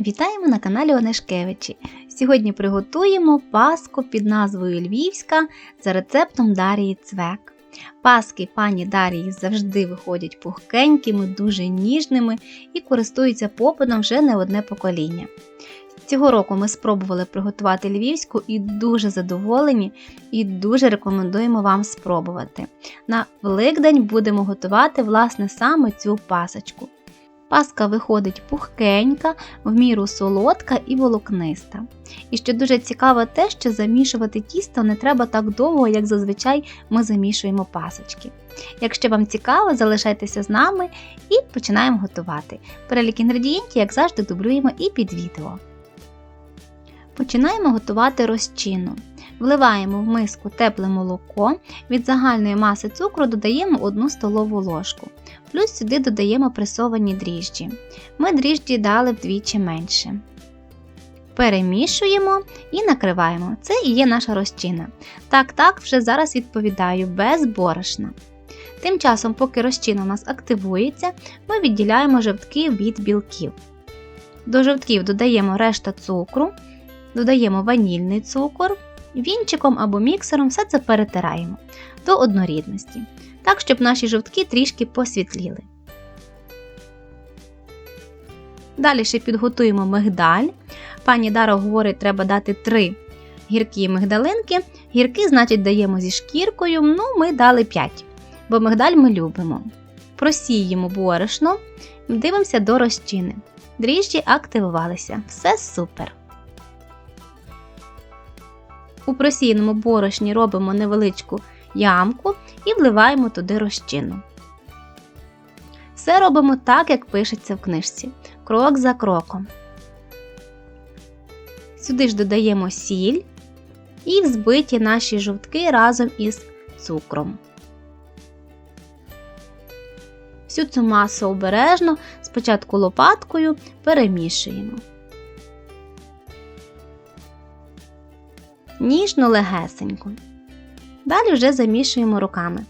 Вітаємо на каналі Онешкевичі. Сьогодні приготуємо паску під назвою Львівська за рецептом Дарії Цвек. Паски пані Дарії завжди виходять пухкенькими, дуже ніжними і користуються попитом вже не одне покоління. Цього року ми спробували приготувати львівську і дуже задоволені, і дуже рекомендуємо вам спробувати. На Великдень будемо готувати власне саме цю пасочку. Паска виходить пухкенька, в міру солодка і волокниста. І що дуже цікаво те, що замішувати тісто не треба так довго, як зазвичай ми замішуємо пасочки. Якщо вам цікаво, залишайтеся з нами і починаємо готувати. Перелік інгредієнтів, як завжди, дублюємо і під відео. Починаємо готувати розчину. Вливаємо в миску тепле молоко, від загальної маси цукру додаємо 1 столову ложку. Плюс сюди додаємо пресовані дріжджі. Ми дріжджі дали вдвічі менше. Перемішуємо і накриваємо. Це і є наша розчина. Так, так, вже зараз відповідаю, без борошна. Тим часом, поки розчина у нас активується, ми відділяємо жовтки від білків. До жовтків додаємо решта цукру, додаємо ванільний цукор, вінчиком або міксером все це перетираємо до однорідності так, щоб наші жовтки трішки посвітліли. Далі ще підготуємо мигдаль. Пані Дара говорить, треба дати 3 гіркі мигдалинки. Гірки, значить, даємо зі шкіркою, ну, ми дали 5, бо мигдаль ми любимо. Просіємо борошно, дивимося до розчини. Дріжджі активувалися. Все супер. У просіяному борошні робимо невеличку ямку і вливаємо туди розчину. Все робимо так, як пишеться в книжці, крок за кроком. Сюди ж додаємо сіль і взбиті наші жовтки разом із цукром. Всю цю масу обережно спочатку лопаткою перемішуємо. Ніжно легесенько. Далі вже замішуємо руками.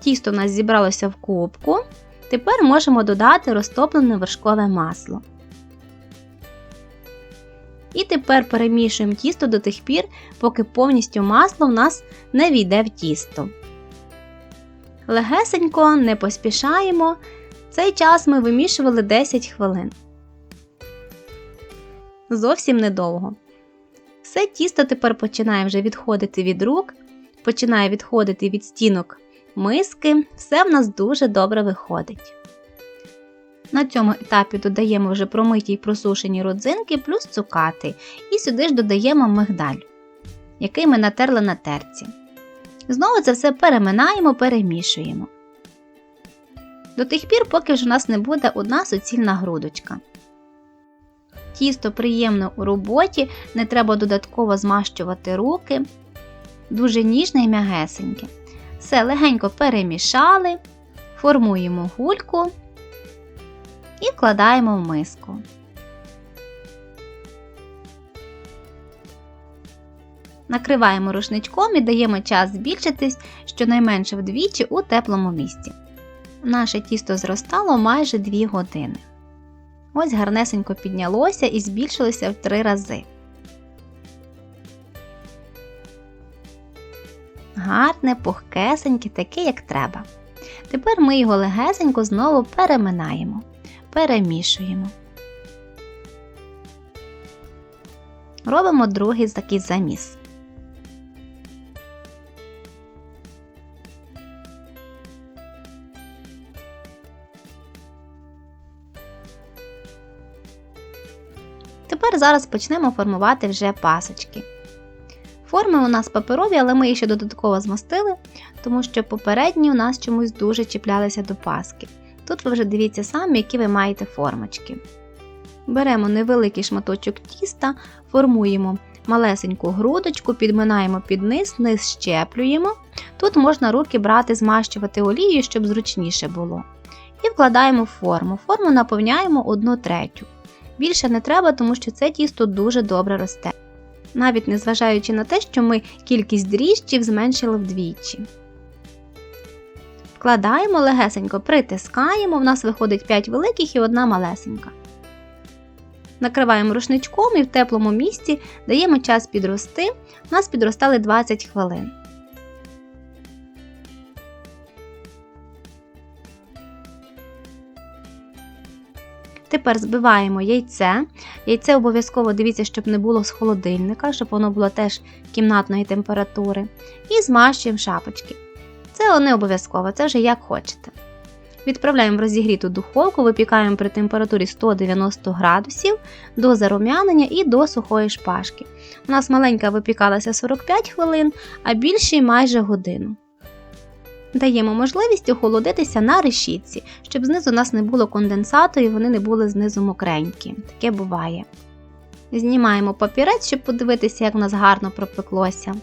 Тісто у нас зібралося в кубку. Тепер можемо додати розтоплене вершкове масло. І тепер перемішуємо тісто до тих пір, поки повністю масло в нас не війде в тісто. Легесенько не поспішаємо. Цей час ми вимішували 10 хвилин. Зовсім недовго. Все тісто тепер починає вже відходити від рук, починає відходити від стінок миски, все в нас дуже добре виходить. На цьому етапі додаємо вже промиті й просушені родзинки плюс цукати, і сюди ж додаємо мигдаль, який ми натерли на терці. Знову це все переминаємо, перемішуємо. До тих пір, поки ж у нас не буде одна суцільна грудочка. Тісто приємно у роботі, не треба додатково змащувати руки. Дуже ніжне і м'ягесеньке. Все легенько перемішали, формуємо гульку і вкладаємо в миску. Накриваємо рушничком і даємо час збільшитись щонайменше вдвічі у теплому місці. Наше тісто зростало майже 2 години. Ось гарнесенько піднялося і збільшилося в три рази. Гарне, пухкесеньке, таке, як треба. Тепер ми його легесенько знову переминаємо, перемішуємо. Робимо другий такий заміс. Тепер зараз почнемо формувати вже пасочки. Форми у нас паперові, але ми їх ще додатково змастили, тому що попередні у нас чомусь дуже чіплялися до паски. Тут ви вже дивіться самі, які ви маєте формочки. Беремо невеликий шматочок тіста, формуємо малесеньку грудочку, підминаємо під низ, низ щеплюємо. Тут можна руки брати, змащувати олією, щоб зручніше було. І вкладаємо форму. Форму наповняємо 1 третю. Більше не треба, тому що це тісто дуже добре росте. Навіть незважаючи на те, що ми кількість дріжджів зменшили вдвічі. Вкладаємо легесенько, притискаємо, в нас виходить 5 великих і одна малесенька. Накриваємо рушничком і в теплому місці даємо час підрости. У нас підростали 20 хвилин. Тепер збиваємо яйце. Яйце обов'язково дивіться, щоб не було з холодильника, щоб воно було теж кімнатної температури. І змащуємо шапочки. Це не обов'язково, це вже як хочете. Відправляємо в розігріту духовку, випікаємо при температурі 190 градусів до зарум'янення і до сухої шпажки. У нас маленька випікалася 45 хвилин, а більші майже годину. Даємо можливість охолодитися на решітці, щоб знизу у нас не було конденсату і вони не були знизу мокренькі. Таке буває. Знімаємо папірець, щоб подивитися, як у нас гарно пропеклося.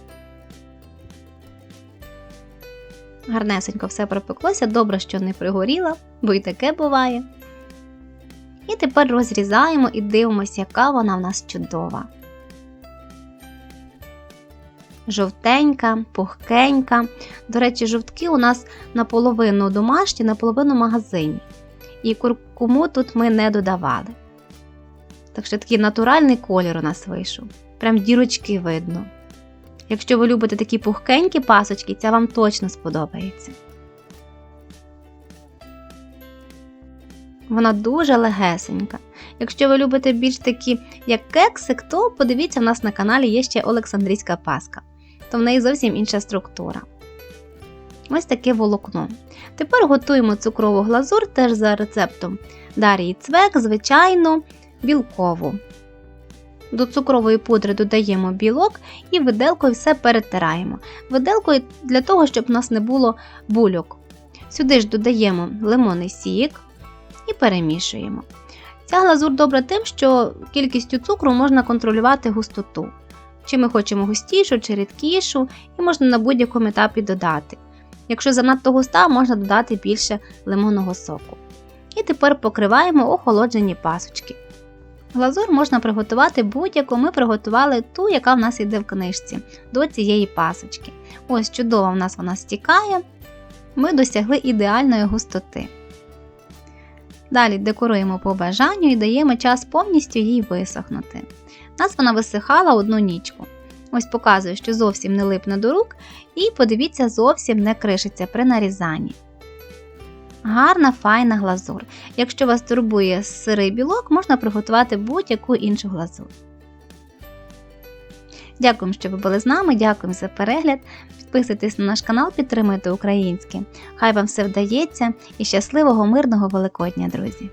Гарнесенько все пропеклося, добре, що не пригоріло, бо і таке буває. І тепер розрізаємо і дивимося, яка вона в нас чудова. Жовтенька, пухкенька. До речі, жовтки у нас наполовину домашні, наполовину магазині. І куркуму тут ми не додавали. Так що такий натуральний колір у нас вийшов. Прям дірочки видно. Якщо ви любите такі пухкенькі пасочки, ця вам точно сподобається. Вона дуже легесенька. Якщо ви любите більш такі, як кексик, то подивіться, в нас на каналі є ще Олександрійська паска, то в неї зовсім інша структура. Ось таке волокно. Тепер готуємо цукрову глазур теж за рецептом Дарії Цвек, звичайно, білкову. До цукрової пудри додаємо білок і виделкою все перетираємо. Виделкою для того, щоб у нас не було бульок. Сюди ж додаємо лимонний сік і перемішуємо. Ця глазур добра тим, що кількістю цукру можна контролювати густоту. Чи ми хочемо густішу, чи рідкішу, і можна на будь-якому етапі додати. Якщо занадто густа, можна додати більше лимонного соку. І тепер покриваємо охолоджені пасочки. Глазур можна приготувати будь-яку, ми приготували ту, яка в нас йде в книжці, до цієї пасочки. Ось чудово в нас вона стікає. Ми досягли ідеальної густоти. Далі декоруємо по бажанню і даємо час повністю їй висохнути. Нас вона висихала одну нічку. Ось показую, що зовсім не липне до рук, і подивіться, зовсім не кришиться при нарізанні. Гарна файна глазур. Якщо вас турбує сирий білок, можна приготувати будь-яку іншу глазур. Дякуємо, що ви були з нами, дякуємо за перегляд. Підписуйтесь на наш канал, підтримуйте українське. Хай вам все вдається і щасливого, мирного Великодня, друзі!